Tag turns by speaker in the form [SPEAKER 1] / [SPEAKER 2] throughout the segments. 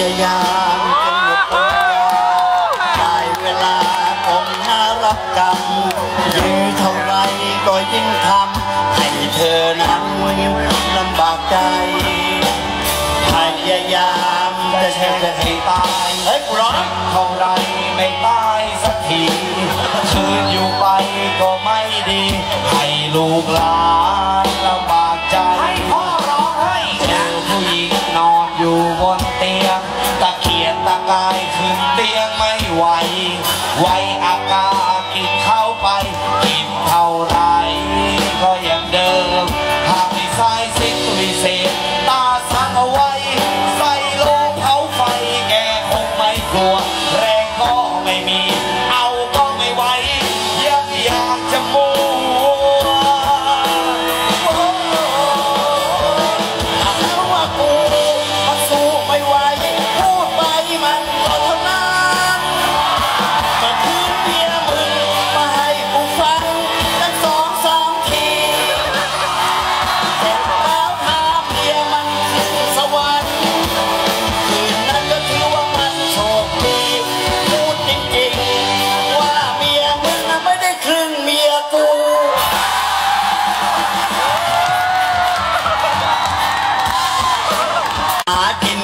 [SPEAKER 1] ยายามจนหมดปัญญาได้เวลาผมหารับกรรมยื้อเท่าไรก็ยิ่งทำให้เธอนั้นลำบากใจพยายามจะแช่จะให้ตายเฮ้ยกูร้อง
[SPEAKER 2] เท่าไรไม่ตายสักทีคืนอยู่ไปก็ไม่ดี ให้ลูกหลาน กี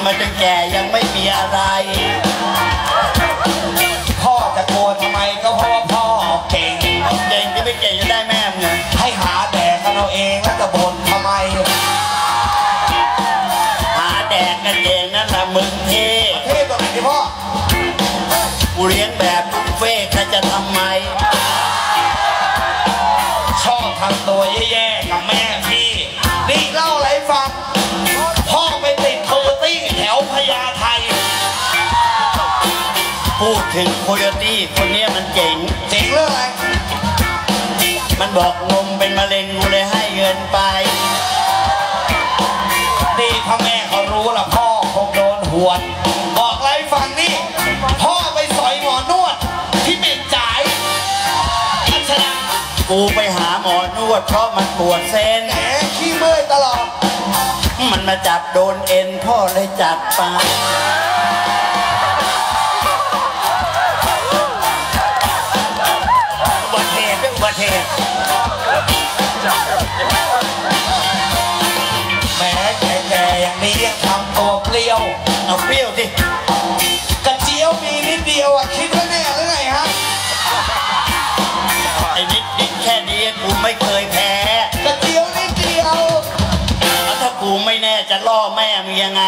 [SPEAKER 2] หากินมาจ
[SPEAKER 1] นแก่ยังไม่มีอะไร
[SPEAKER 2] พ่อจะโกรธทำไมก็เพราะว่าพ่อเก่ง
[SPEAKER 1] เก่งจะไม่เก่งจะได้แม่มึงไง
[SPEAKER 2] ให้หาแดกกันเอาเองแล้วจะบ่นทำไม
[SPEAKER 1] หาแดกกันเองนั่นแหละมึง
[SPEAKER 2] พูดถึ
[SPEAKER 1] งโคโยตี้คนเนี้ยมันเจ๋ง
[SPEAKER 2] เจ๋งเรื่องอะไร
[SPEAKER 1] มันบอกนมเป็นมะเร็งกูเลยให้เงินไป
[SPEAKER 2] นี่ถ้าแม่เขารู้ล่ะพ่อคงโดนหวนบอกอะไรให้ฟังนี่ พ่อไปสอยหมอนวด ที่เหม็นจ่ายอัชนะ
[SPEAKER 1] กูไปหาหมอนวด เพราะมันปวดเส้น
[SPEAKER 2] แหมขี้เมื่อยตลอด
[SPEAKER 1] มันมาจับโดนเอ็นพ่อเลยจัดไป
[SPEAKER 2] แหมแก่ๆอย่างนี้ยังทำตัวเปรี้ยว
[SPEAKER 1] เอาเปรี้ยวสิ
[SPEAKER 2] กระเจียวมีนิดเดียวอะคิดว่าแน่หรือไงฮะ
[SPEAKER 1] ไอ้นิดนิดแค่นี้กูไม่เคยแพ้
[SPEAKER 2] กระเจียวนิดเดียว
[SPEAKER 1] แล้วถ้ากูไม่แน่จะล่อแม่มึงยังไง